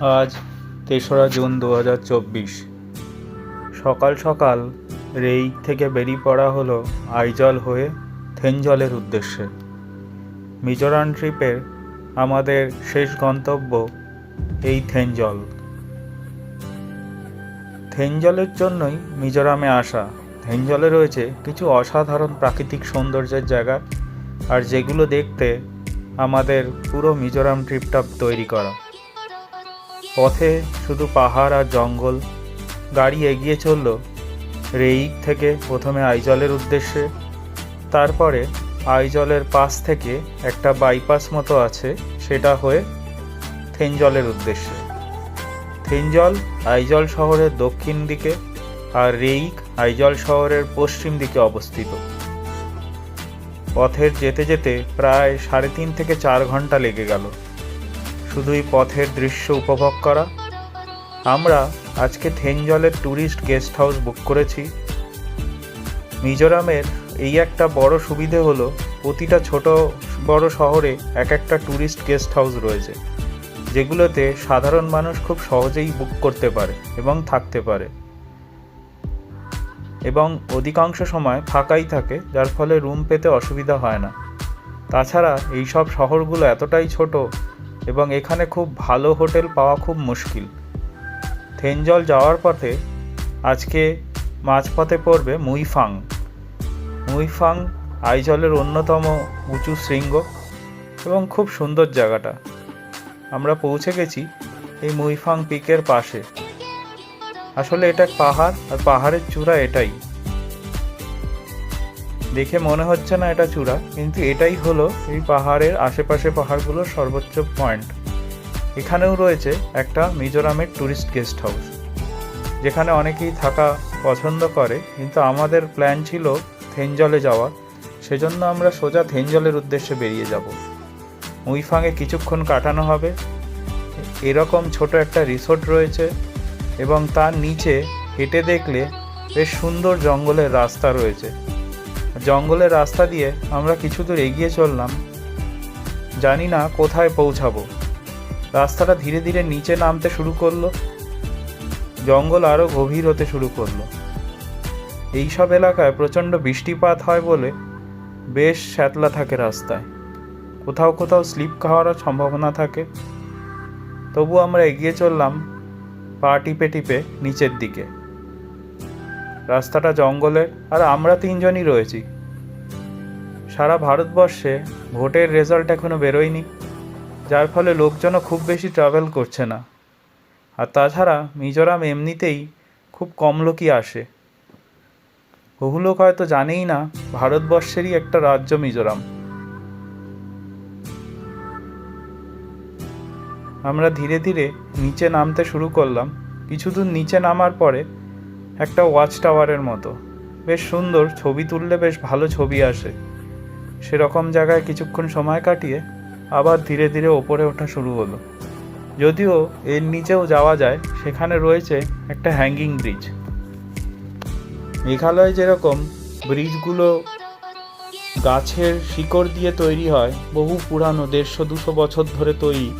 আজ তেসরা জুন দু হাজার চব্বিশ। সকাল সকাল রেই থেকে বেরিয়ে পড়া হলো আইজল হয়ে থেনজলের উদ্দেশ্যে। মিজোরাম ট্রিপের আমাদের শেষ গন্তব্য এই থেনজল। থেনজলের জন্যই মিজোরামে আসা। থেনজলে রয়েছে কিছু অসাধারণ প্রাকৃতিক সৌন্দর্যের জায়গা আর যেগুলো দেখতে আমাদের পুরো মিজোরাম ট্রিপটা তৈরি করা। পথে শুধু পাহাড় আর জঙ্গল, গাড়ি এগিয়ে চলল। রেইক থেকে প্রথমে আইজলের উদ্দেশ্যে, তারপরে আইজলের পাশ থেকে একটা বাইপাস মতো আছে, সেটা হয়ে থেনজলের উদ্দেশ্যে। থেনজল আইজল শহরের দক্ষিণ দিকে আর রেইক আইজল শহরের পশ্চিম দিকে অবস্থিত। পথের যেতে যেতে প্রায় সাড়ে তিন থেকে চার ঘণ্টা লেগে গেল। শুধুই পথের দৃশ্য উপভোগ করা? আমরা আজকে থেনজলের ট্যুরিস্ট গেস্ট হাউস বুক করেছি। মিজোরামের এই একটা বড় সুবিধে হলো, প্রতিটা ছোট বড় শহরে এক একটা ট্যুরিস্ট গেস্ট হাউস রয়েছে, যেগুলোতে সাধারণ মানুষ খুব সহজেই বুক করতে পারে এবং থাকতে পারে। এবং অধিকাংশ সময় ফাঁকাই থাকে, যার ফলে রুম পেতে অসুবিধা হয় না। তাছাড়া এই সব শহরগুলো এতটাই ছোট এবং এখানে খুব ভালো হোটেল পাওয়া খুব মুশকিল। থেনজল যাওয়ার পথে আজকে মাঝপথে পড়বে মুইফাং। মুইফাং আইজলের অন্যতম উঁচু শৃঙ্গ এবং খুব সুন্দর জায়গাটা। আমরা পৌঁছে গেছি এই মুইফাং পিকের পাশে। আসলে এটা পাহাড় আর পাহাড়ের চূড়া এটাই। দেখে মনে হচ্ছে না এটা চূড়া, কিন্তু এটাই হলো এই পাহাড়ের আশেপাশে পাহাড়গুলোর সর্বোচ্চ পয়েন্ট। এখানেও রয়েছে একটা মিজোরামের ট্যুরিস্ট গেস্ট হাউস, যেখানে অনেকেই থাকা পছন্দ করে, কিন্তু আমাদের প্ল্যান ছিল থেনজলে যাওয়ার সেজন্য আমরা সোজা থেনজলের উদ্দেশ্যে বেরিয়ে যাব। মুইফাংয়ে কিছুক্ষণ কাটানো হবে। এরকম ছোট একটা রিসোর্ট রয়েছে এবং তার নিচে হেঁটে দেখলে বেশ সুন্দর জঙ্গলের রাস্তা রয়েছে। জঙ্গলের রাস্তা দিয়ে আমরা কিছু দূর এগিয়ে চললাম। জানি না কোথায় পৌঁছাবো। রাস্তাটা ধীরে ধীরে নিচে নামতে শুরু করল। জঙ্গল আরও গভীর হতে শুরু করল। এইসব এলাকায় প্রচণ্ড বৃষ্টিপাত হয় বলে বেশ শ্যাতলা থাকে রাস্তায়। কোথাও কোথাও স্লিপ খাওয়ারও সম্ভাবনা থাকে। তবু আমরা এগিয়ে চললাম পা টিপে টিপে নিচের দিকে। রাস্তাটা জঙ্গলের আর আমরা তিনজনই রয়েছি। সারা ভারতবর্ষে ভোটের রেজাল্ট এখনও বেরোয়নি, যার ফলে লোকজনও খুব বেশি ট্রাভেল করছে না। আর তাছাড়া মিজোরাম এমনিতেই খুব কম লোকই আসে। বহু লোক হয়তো জানেই না, ভারতবর্ষেরই একটা রাজ্য মিজোরাম। আমরা ধীরে ধীরে নিচে নামতে শুরু করলাম। কিছু দূর নিচে নামার পরে একটা ওয়াচ টাওয়ারের মতো। বেশ সুন্দর, ছবি তুললে বেশ ভালো ছবি আসে। সেরকম জায়গায় কিছুক্ষণ সময় কাটিয়ে আবার ধীরে ধীরে ওপরে ওঠা শুরু হলো। যদিও এর নিচেও যাওয়া যায়, সেখানে রয়েছে একটা হ্যাঙ্গিং ব্রিজ মেঘালয়ে যেরকম ব্রিজগুলো গাছের শিকড় দিয়ে তৈরি হয়, বহু পুরানো দেড়শো দুশো বছর ধরে তৈরি।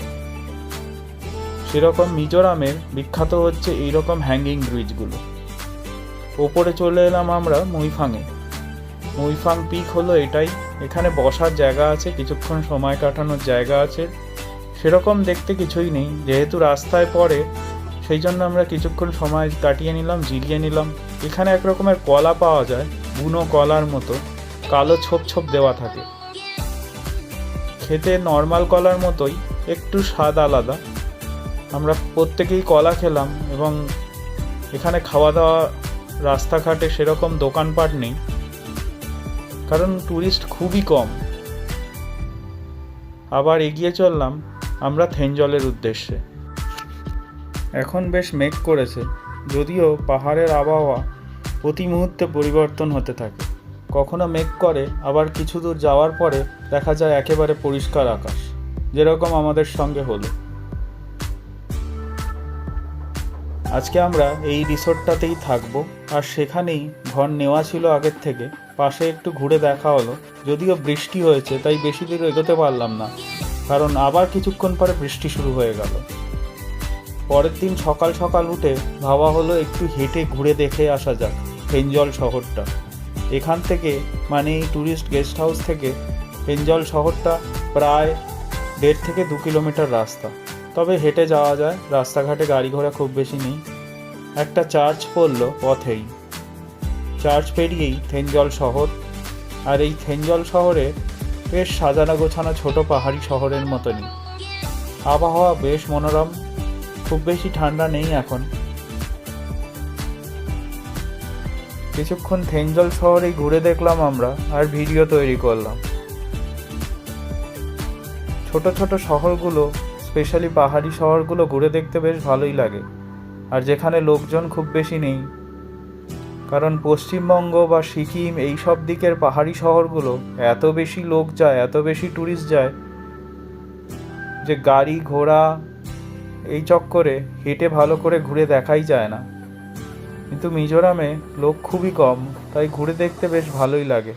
সেরকম মিজোরামের বিখ্যাত হচ্ছে এইরকম হ্যাঙ্গিং ব্রিজগুলো ওপরে চলে এলাম আমরা মুইফাংয়ে মুইফাং পিক হলো এটাই। এখানে বসার জায়গা আছে, কিছুক্ষণ সময় কাটানোর জায়গা আছে। সেরকম দেখতে কিছুই নেই। যেহেতু রাস্তায় পড়ে, সেই জন্য আমরা কিছুক্ষণ সময় কাটিয়ে নিলাম, জিরিয়ে নিলাম। এখানে এক রকমের কলা পাওয়া যায়, বুনো কলার মতো। কালো ছোপ ছোপ দেওয়া থাকে। খেতে নর্মাল কলার মতোই, একটু স্বাদ আলাদা। আমরা প্রত্যেকেই কলা খেলাম এবং এখানে খাওয়া দাওয়া রাস্তাঘাটে সেরকম দোকানপাট নেই, কারণ ট্যুরিস্ট খুবই কম। আবার এগিয়ে চললাম আমরা থেনজলের উদ্দেশ্যে। এখন বেশ মেঘ করেছে, যদিও পাহাড়ের আবহাওয়া প্রতি মুহূর্তে পরিবর্তন হতে থাকে। কখনো মেঘ করে, আবার কিছু দূর যাওয়ার পরে দেখা যায় একেবারে পরিষ্কার আকাশ, যেরকম আমাদের সঙ্গে হলো। আজকে আমরা এই রিসোর্টটাতেই থাকব। আর সেখানেই ঘর নেওয়া ছিল আগের থেকে। পাশে একটু ঘুরে দেখা হলো। যদিও বৃষ্টি হয়েছে, তাই বেশি দূর এগোতে পারলাম না। কারণ আবার কিছুক্ষণ পরে বৃষ্টি শুরু হয়ে গেল। পরের দিন সকাল সকাল উঠে ভাবা হলো একটু হেঁটে ঘুরে দেখে আসা যাক হেঞ্জল শহরটা। এখান থেকে মানে এই ট্যুরিস্ট গেস্ট হাউস থেকে হেঞ্জল শহরটা প্রায় দেড় থেকে দু কিলোমিটার রাস্তা। তবে হেঁটে যাওয়া যায়। রাস্তাঘাটে গাড়ি ঘোড়া খুব বেশি নেই। একটা চার্চ পড়ল পথেই। চার্চ পেরিয়েই থেঞ্জল শহর। আর এই থেঞ্জল শহরে বেশ সাজানো গোছানো ছোট পাহাড়ি শহরের মতনই। আবহাওয়া বেশ মনোরম। খুব বেশি ঠান্ডা নেই এখন। কিছুক্ষণ থেঞ্জল শহরেই ঘুরে দেখলাম আমরা আর ভিডিও তৈরি করলাম। ছোট ছোট শহরগুলো স্পেশালি পাহাড়ি শহরগুলো ঘুরে দেখতে বেশ ভালোই লাগে। আর যেখানে লোকজন খুব বেশি নেই। কারণ পশ্চিমবঙ্গ বা সিকিম এই সব দিকের পাহাড়ি শহরগুলো এত বেশি লোক যায়, এত বেশি ট্যুরিস্ট যায় যে গাড়ি, ঘোড়া এই চক্করে হেঁটে ভালো করে ঘুরে দেখাই যায় না। কিন্তু মিজোরামে লোক খুবই কম, তাই ঘুরে দেখতে বেশ ভালোই লাগে।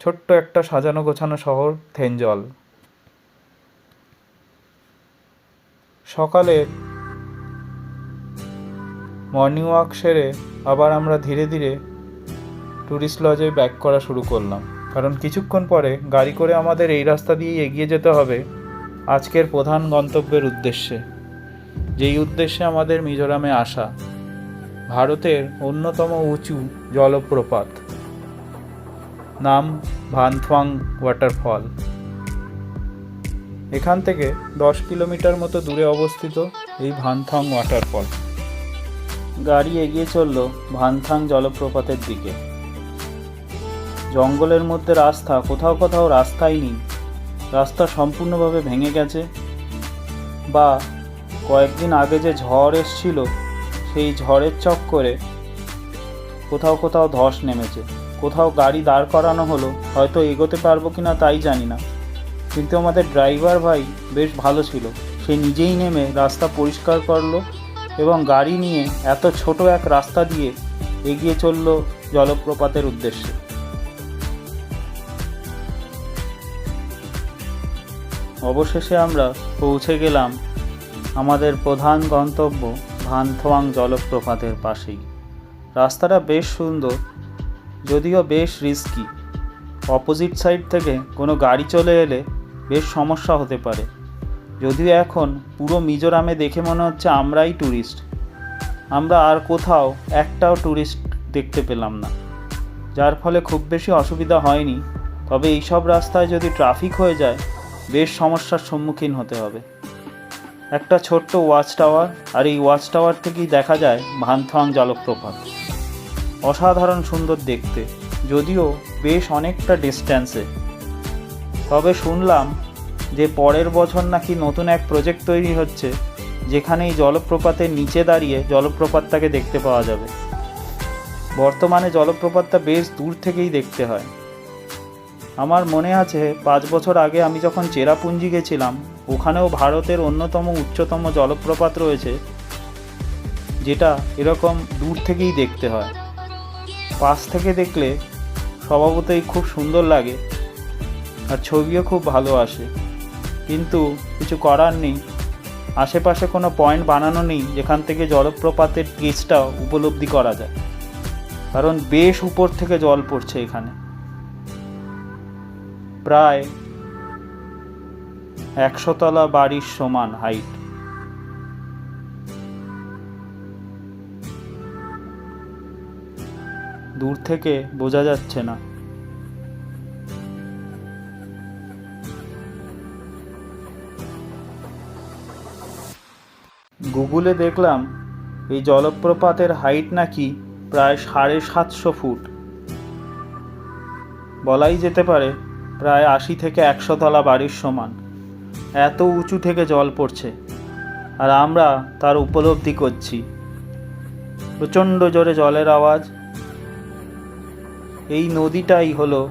ছোট্ট একটা সাজানো গোছানো শহর থেঞ্জল সকালে মর্নিং ওয়াক সেরে আবার আমরা ধীরে ধীরে ট্যুরিস্ট লজে ব্যাক করা শুরু করলাম। কারণ কিছুক্ষণ পরে গাড়ি করে আমাদের এই রাস্তা দিয়েই এগিয়ে যেতে হবে আজকের প্রধান গন্তব্যের উদ্দেশ্যে। যেই উদ্দেশ্যে আমাদের মিজোরামে আসা ভারতের অন্যতম উঁচু জলপ্রপাত। নাম ভানথোয়াং ওয়াটারফল এখান থেকে দশ কিলোমিটার মতো দূরে অবস্থিত এই ভানথং ওয়াটারফল। গাড়ি এগিয়ে চলল ভানথাং জলপ্রপাতের দিকে। জঙ্গলের মধ্যে রাস্তা, কোথাও কোথাও রাস্তাই নেই। রাস্তা সম্পূর্ণভাবে ভেঙে গেছে বা কয়েকদিন আগে যে ঝড় এসছিল, সেই ঝড়ের চক্করে কোথাও কোথাও ধস নেমেছে। কোথাও গাড়ি দাঁড় করানো হলো, হয়তো এগোতে পারব কিনা তাই জানি না। কিন্তু আমাদের ড্রাইভার ভাই বেশ ভালো ছিল। সে নিজেই নেমে রাস্তা পরিষ্কার করল এবং গাড়ি নিয়ে এত ছোট এক রাস্তা দিয়ে এগিয়ে চলল জলপ্রপাতের উদ্দেশ্যে। অবশেষে আমরা পৌঁছে গেলাম আমাদের প্রধান গন্তব্য ভানথোয়াং জলপ্রপাতের পাশেই। রাস্তাটা বেশ সুন্দর, যদিও বেশ রিস্কি অপোজিট সাইড থেকে কোনো গাড়ি চলে এলে বেশ সমস্যা হতে পারে। যদিও এখন পুরো মিজোরামে দেখে মনে হচ্ছে আমরাই ট্যুরিস্ট আমরা আর কোথাও একটাও ট্যুরিস্ট দেখতে পেলাম না। যার ফলে খুব বেশি অসুবিধা হয়নি। তবে এইসব রাস্তায় যদি ট্রাফিক হয়ে যায়, বেশ সমস্যার সম্মুখীন হতে হবে। একটা ছোট্ট ওয়াচ টাওয়ার, আর এই ওয়াচ টাওয়ার থেকেই দেখা যায় ভানথং জলপ্রপাত। অসাধারণ সুন্দর দেখতে, যদিও বেশ অনেকটা ডিস্ট্যান্সে। তবে শুনলাম যে পরের বছর নাকি নতুন এক প্রজেক্ট তৈরি হচ্ছে যেখানে এই জলপ্রপাতের নিচে দাঁড়িয়ে জলপ্রপাতটাকে দেখতে পাওয়া যাবে। বর্তমানে জলপ্রপাতটা বেশ দূর থেকেই দেখতে হয়। আমার মনে আছে, পাঁচ বছর আগে আমি যখন চেরাপুঞ্জি গেছিলাম, ওখানেও ভারতের অন্যতম উচ্চতম জলপ্রপাত রয়েছে, যেটা এরকম দূর থেকেই দেখতে হয়। পাশ থেকে দেখলে স্বভাবতই খুব সুন্দর লাগে। আর ছবিও খুব ভালো আসে। কিন্তু কিছু করার নেই। আশেপাশে কোনো পয়েন্ট বানানো নেই, যেখান থেকে জলপ্রপাতের কেসটা উপলব্ধি করা যায়। কারণ বেশ উপর থেকে জল পড়ছে এখানে। প্রায় একশোতলা বাড়ির সমান হাইট দূর থেকে বোঝা যাচ্ছে না। গুগলে দেখলাম এই জলপ্রপাতের হাইট নাকি প্রায় সাড়ে সাতশো ফুট। বলাই যেতে পারে প্রায় আশি থেকে একশো তলা বাড়ির সমান। এত উঁচু থেকে জল পড়ছে। আর আমরা তার উপলব্ধি করছি। প্রচণ্ড জোরে জলের আওয়াজ। এই নদীটাই হলো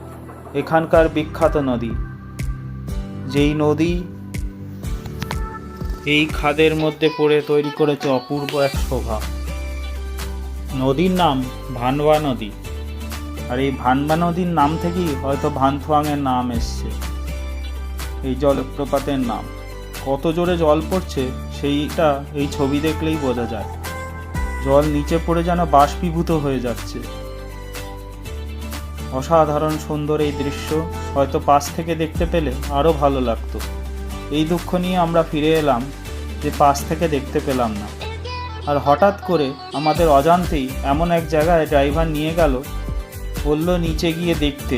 এখানকার বিখ্যাত নদী। যেই নদী এই খাদের মধ্যে পড়ে তৈরি করেছে অপূর্ব এক শোভা। নদীর নাম ভানবা নদী। আর এই ভানবা নদীর নাম থেকেই হয়তো ভানথুয়াংয়ের নাম এসছে। এই জলপ্রপাতের নাম। কত জোরে জল পড়ছে, সেইটা এই ছবি দেখলেই বোঝা যায়। জল নিচে পড়ে যেন বাষ্পীভূত হয়ে যাচ্ছে। অসাধারণ সুন্দর এই দৃশ্য হয়তো পাশ থেকে দেখতে পেলে আরও ভালো লাগতো। এই দুঃখ নিয়ে আমরা ফিরে এলাম যে পাশ থেকে দেখতে পেলাম না। আর হঠাৎ করে আমাদের অজান্তেই এমন এক জায়গায় ড্রাইভার নিয়ে গেল, বলল, নিচে গিয়ে দেখতে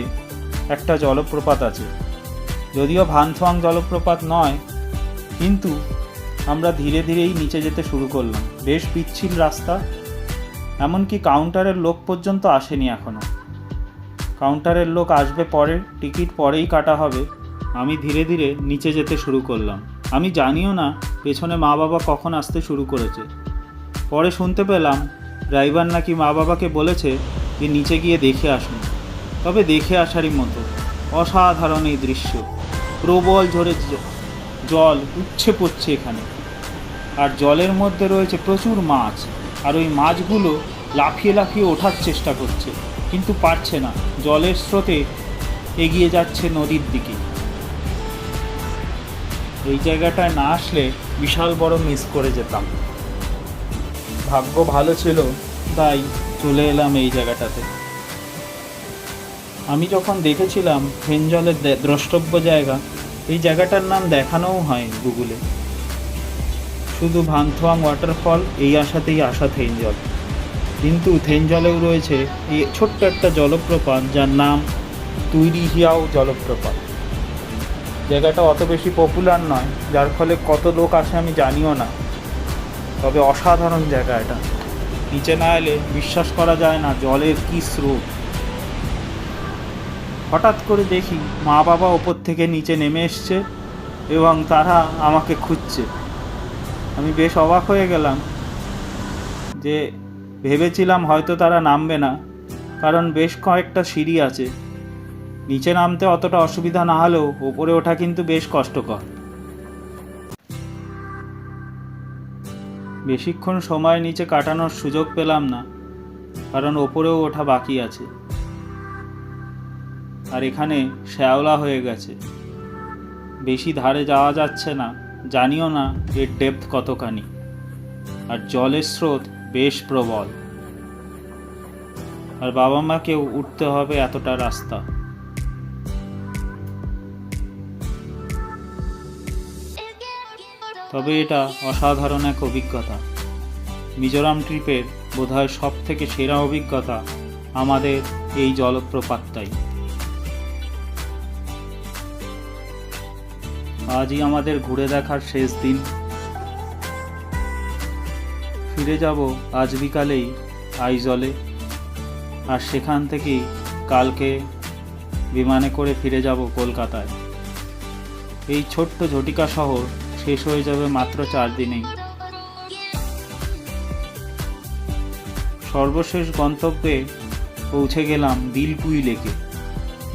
একটা জলপ্রপাত আছে। যদিও ভানথোয়াং জলপ্রপাত নয়, কিন্তু আমরা ধীরে ধীরেই নিচে যেতে শুরু করলাম। বেশ পিচ্ছিল রাস্তা, এমনকি কাউন্টারের লোক পর্যন্ত আসেনি এখনও কাউন্টারের লোক আসবে পরে, টিকিট পরেই কাটা হবে। আমি ধীরে ধীরে নিচে যেতে শুরু করলাম। আমি জানিও না পেছনে মা বাবা কখন আসতে শুরু করেছে। পরে শুনতে পেলাম ড্রাইভার নাকি মা বাবাকে বলেছে যে নিচে গিয়ে দেখে আসুন। তবে দেখে আসারই মতো। অসাধারণ এই দৃশ্য। প্রবল ঝরে জল উচ্ছে পড়ছে এখানে। আর জলের মধ্যে রয়েছে প্রচুর মাছ। আর ওই মাছগুলো লাফিয়ে লাফিয়ে ওঠার চেষ্টা করছে। কিন্তু পারছে না। জলের স্রোতে এগিয়ে যাচ্ছে নদীর দিকে। এই জায়গাটায় না আসলে বিশাল বড় মিস করে যেতাম। ভাগ্য ভালো ছিল, তাই চলে এলাম এই জায়গাটাতে। আমি যখন দেখেছিলাম ফেনজলের দে- দ্রষ্টব্য জায়গা, এই জায়গাটার নাম দেখানোও হয় গুগলে। শুধু ভানথোয়াং ওয়াটারফল এই আশাতেই আসা থেনজল। কিন্তু থেনজলেও রয়েছে এই ছোট্ট একটা জলপ্রপাত যার নাম তুইরি হিয়াও জলপ্রপাত। জায়গাটা অত বেশি পপুলার নয়। যার ফলে কত লোক আসে আমি জানিও না। তবে অসাধারণ জায়গা এটা। নিচে না এলে বিশ্বাস করা যায় না জলের কী স্রোত। হঠাৎ করে দেখি মা বাবা ওপর থেকে নিচে নেমে এসছে এবং তারা আমাকে খুঁজছে। আমি বেশ অবাক হয়ে গেলাম যে ভেবেছিলাম হয়তো তারা নামবে না, কারণ বেশ কয়েকটা সিঁড়ি আছে। নিচে নামতে অতটা অসুবিধা না হলেও ওপরে ওঠা কিন্তু বেশ কষ্টকর। বেশিক্ষণ সময় নিচে কাটানোর সুযোগ পেলাম না, কারণ ওপরেও ওঠা বাকি আছে। আর এখানে শ্যাওলা হয়ে গেছে। বেশি ধারে যাওয়া যাচ্ছে না, জানিও না এর ডেপথ কতখানি। আর জলের স্রোত বেশ প্রবল। আর বাবা মাকেও উঠতে হবে এতটা রাস্তা। তবে এটা অসাধারণ এক অভিজ্ঞতা। মিজোরাম ট্রিপের বোধহয় সব থেকে সেরা অভিজ্ঞতা আমাদের এই জলপ্রপাতটাই। আজই আমাদের ঘুরে দেখার শেষ দিন। ফিরে যাব আজ বিকালেই আইজলে, আর সেখান থেকেই কালকে বিমানে করে ফিরে যাব কলকাতায়। এই ছোট্ট ঝটিকা শহর শেষ হয়ে যাবে মাত্র চার দিনেই। সর্বশেষ গন্তব্যে পৌঁছে গেলাম দিলপুই লেকে।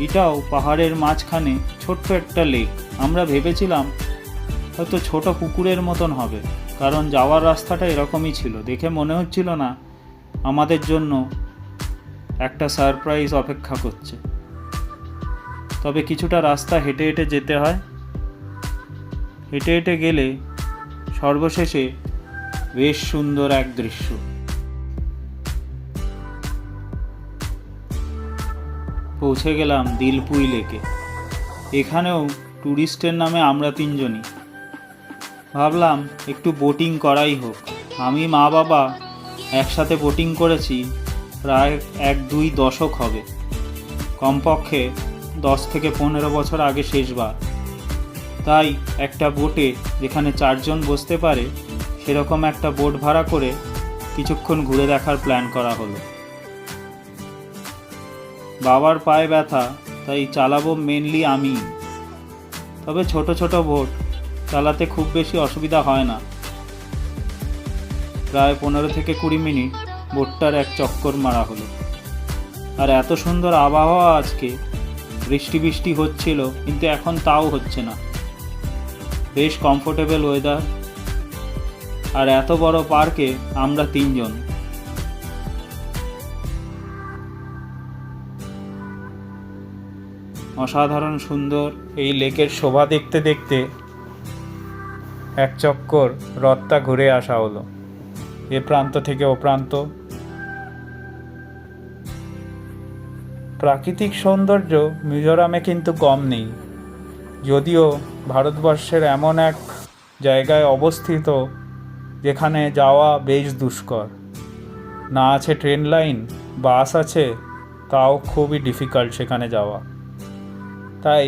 এটাও পাহাড়ের মাঝখানে ছোট্ট একটা লেক। আমরা ভেবেছিলাম হয়তো ছোট পুকুরের মতন হবে, কারণ যাওয়ার রাস্তাটা এরকমই ছিল। দেখে মনে হচ্ছিল না আমাদের জন্য একটা সারপ্রাইজ অপেক্ষা করছে। তবে কিছুটা রাস্তা হেঁটে হেঁটে যেতে হয়। হেঁটে হেঁটে গেলে সর্বশেষে বেশ সুন্দর এক দৃশ্য। পৌঁছে গেলাম দিলপুই লেকে। এখানেও ট্যুরিস্টের নামে আমরা তিনজনই। ভাবলাম একটু বোটিং করাই হোক। আমি, মা বাবা একসাথে বোটিং করেছি, প্রায় এক দুই দশক হবে। কমপক্ষে দশ থেকে পনেরো বছর আগে শেষবার। তাই একটা বোটে যেখানে চারজন বসতে পারে, সেরকম একটা বোট ভাড়া করে কিছুক্ষণ ঘুরে দেখার প্ল্যান করা হলো। বাবার পায়ে ব্যথা, তাই চালাবো মেনলি আমি। তবে ছোট ছোট বোট চালাতে খুব বেশি অসুবিধা হয় না। প্রায় পনেরো থেকে কুড়ি মিনিট বোটটার এক চক্কর মারা হলো। আর এত সুন্দর আবহাওয়া আজকে, বৃষ্টি বৃষ্টি হচ্ছিল, কিন্তু এখন তাও হচ্ছে না। বেশ কমফোর্টেবল ওয়েদার আর এত বড় পার্কে আমরা তিনজন। অসাধারণ সুন্দর এই লেকের শোভা দেখতে দেখতে এক চক্কর রথটা ঘুরে আসা হলো। এ প্রান্ত থেকে ও প্রান্ত। প্রাকৃতিক সৌন্দর্য মিজোরামে কিন্তু কম নেই। যদিও ভারতবর্ষের এমন এক জায়গায় অবস্থিত যেখানে যাওয়া বেশ দুষ্কর। না আছে ট্রেন লাইন, বাস আছে, তাও খুবই ডিফিকাল্ট সেখানে যাওয়া। তাই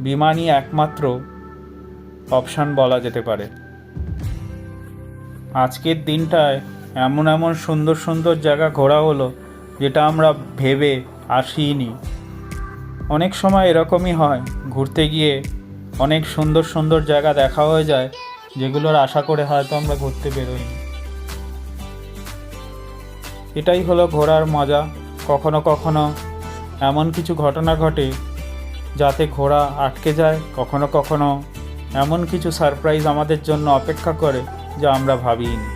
বিমানই একমাত্র অপশান বলা যেতে পারে। আজকের দিনটায় এমন এমন সুন্দর সুন্দর জায়গা ঘোরা হলো যেটা আমরা ভেবে আসিনি অনেক সময় এরকমই হয়, ঘুরতে গিয়ে অনেক সুন্দর সুন্দর জায়গা দেখা হয়ে যায়, যেগুলোর আশা করে হয়তো আমরা ঘুরতে বেরোইনি। এটাই হলো ঘোরার মজা। কখনো কখনো এমন কিছু ঘটনা ঘটে, যাতে ঘোড়া আটকে যায়। কখনো কখনো এমন কিছু সারপ্রাইজ আমাদের জন্য অপেক্ষা করে, যা আমরা ভাবিনি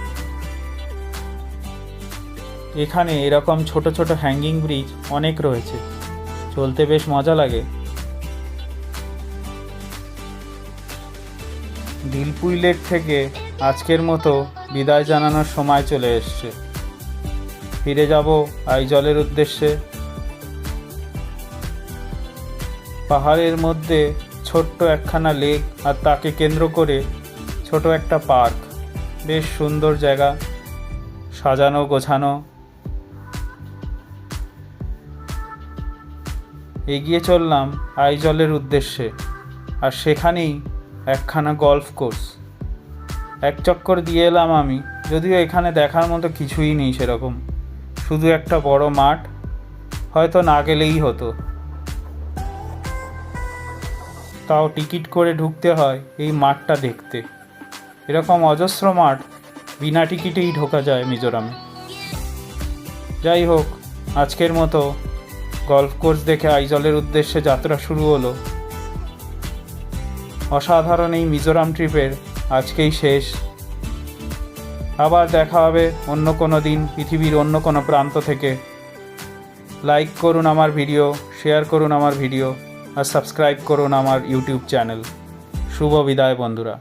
এখানে এরকম ছোট ছোট হ্যাঙ্গিং ব্রিজ অনেক রয়েছে। চলতে বেশ মজা লাগে। দিলপুই লেক থেকে আজকের মতো বিদায় জানানোর সময় চলে এসছে। ফিরে যাব আইজলের উদ্দেশ্যে। পাহাড়ের মধ্যে ছোট্ট একখানা লেক আর তাকে কেন্দ্র করে ছোট একটা পার্ক। বেশ সুন্দর জায়গা। সাজানো, গোছানো। এগিয়ে চললাম আইজলের উদ্দেশ্যে। আর সেখানেই একখানা গলফ কোর্স এক চক্কর দিয়ে এলাম আমি, যদিও এখানে দেখার মতো কিছুই নেই সেরকম। শুধু একটা বড় মাঠ, হয়তো না গেলেই হতো। তাও টিকিট করে ঢুকতে হয় এই মাঠটা দেখতে। এরকম অজস্র মাঠ, বিনা টিকিটেই ঢোকা যায় মিজোরামে। যাই হোক, আজকের মতো গলফ কোর্স দেখে আইজলের উদ্দেশ্যে যাত্রা শুরু হলো। অসাধারণ এই মিজোরাম ট্রিপের আজকেই শেষ। আবার দেখা হবে অন্য কোনো দিন পৃথিবীর অন্য কোনো প্রান্ত থেকে। লাইক করুন আমার ভিডিও শেয়ার করুন আমার ভিডিও আর সাবস্ক্রাইব করুন আমার ইউটিউব চ্যানেল শুভ বিদায় বন্ধুরা।